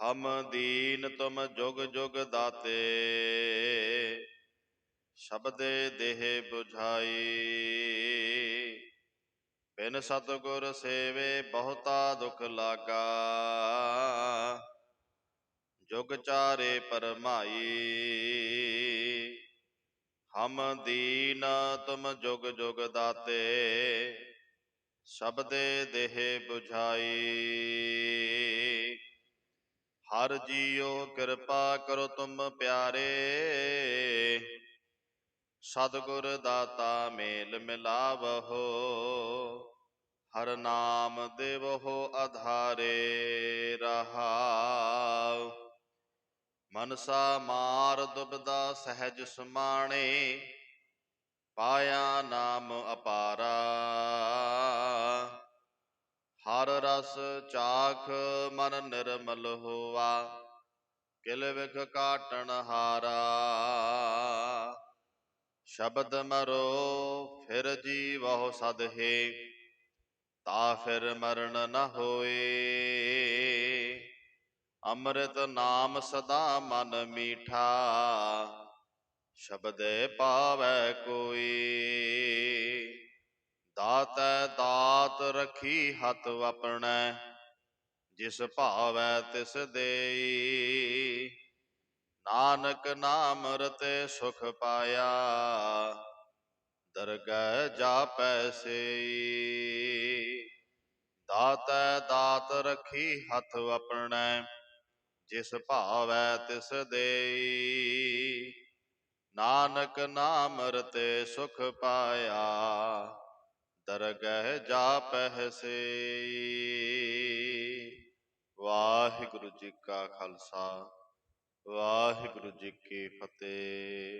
ਹਮ ਦੀਨ ਤੁਮ ਜੁਗ ਜੁਗ ਦਾਤੇ, ਸ਼ਬਦੇ ਦੇਹ 부ਝਾਈ ਬਿਨ ਸਤਗੁਰ ਸੇਵੇ ਬਹੁਤਾ ਦੁਖ ਲਾਗਾ, ਜੁਗ ਚਾਰੇ ਪਰਮਾਈ। ਹਮ ਦੀਨ ਤੁਮ ਜੁਗ ਜੁਗ ਦਾਤੇ, ਸ਼ਬਦੇ ਦੇਹ 부ਝਾਈ ਹਰ ਜੀਉ ਕਿਰਪਾ ਕਰੋ ਤੁਮ ਪਿਆਰੇ। ਸਤਿਗੁਰ ਦਾਤਾ ਮੇਲ ਮਿਲਾਵਹੋ, ਹਰ ਨਾਮ ਦੇਵਹੋ ਆਧਾਰੇ ਰਹਾਉ। ਮਨਸਾ ਮਾਰ ਦੁਬਦਾ ਸਹਿਜ ਸਮਾਣੇ, ਪਾਇਆ ਨਾਮ ਅਪਾਰਾ ਹਰ ਰਸ ਚਾਖ ਮਨ ਨਿਰਮਲ ਹੋਆ, ਕਿਲ ਵਿਖ ਕਾਟਣ ਹਾਰਾ। ਸ਼ਬਦ ਮਰੋ, ਫਿਰ ਜੀਵਹੁ ਸਦਹੇ ਤਾ ਫਿਰ ਮਰਨ ਨ ਹੋਏ। ਅੰਮ੍ਰਿਤ ਨਾਮ ਸਦਾ ਮਨ ਮੀਠਾ, ਸ਼ਬਦ ਪਾਵੈ ਕੋਈ। ਦਾਤੈ ਦਾਤ ਰਖੀ ਹੱਥ ਆਪਣੈ, ਜਿਸ ਭਾਵੈ ਤਿਸ ਦੇਈ। ਨਾਨਕ ਨਾਮ ਰਤੇ ਸੁਖ ਪਾਇਆ, ਦਰਗਹਿ ਜਾ ਪੈਸੇ ਦਾਤੈ ਦਾਤ ਰਖੀ ਹੱਥ ਆਪਣੈ, ਜਿਸ ਭਾਵੈ ਤਿਸ ਦੇਈ। ਨਾਨਕ ਨਾਮ ਰਤੇ ਸੁਖ ਪਾਇਆ ਦਰਗਹਿ ਜਾਪਹਿ ਸੇਈ। ਵਾਹਿਗੁਰੂ ਜੀ ਕਾ ਖਾਲਸਾ ਵਾਹਿਗੁਰੂ ਜੀ ਕੀ ਫਤਿਹ।